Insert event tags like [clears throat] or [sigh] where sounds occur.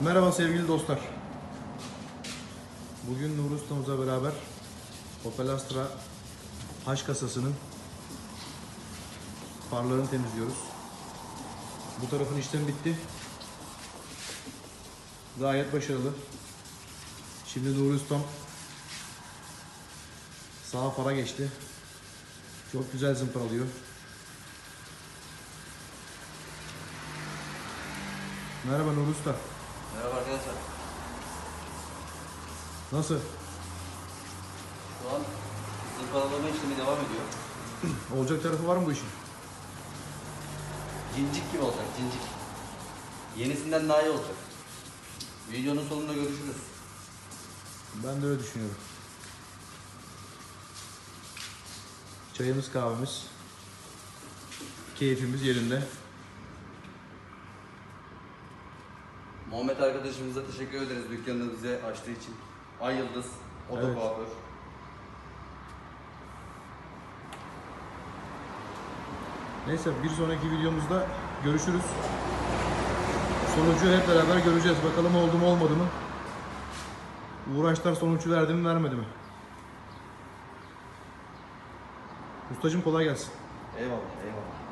Merhaba sevgili dostlar. Bugün Nur Ustamızla beraber Opel Astra H kasasının farlarını temizliyoruz. Bu tarafın işlemi bitti. Gayet başarılı. Şimdi Nuri Ustam sağ fara geçti. Çok güzel zımparalıyor. Merhaba Nuri Usta. Merhaba arkadaşlar. Nasıl? Şu an zımparalama işlemi devam ediyor. [clears throat] Olacak tarafı var mı bu işin? Cincik gibi olacak, cincik. Yenisinden daha iyi olacak. Videonun sonunda görüşürüz. Ben de öyle düşünüyorum. Çayımız kahvemiz. Keyfimiz yerinde. Muhammed arkadaşımıza teşekkür ederiz dükkanını bize açtığı için. Ay Yıldız, o da Evet. kuaför. Neyse bir sonraki videomuzda görüşürüz. Sonucu hep beraber göreceğiz. Bakalım oldu mu olmadı mı? Uğraşlar sonucu verdi mi vermedi mi? Ustacım kolay gelsin. Eyvallah, eyvallah.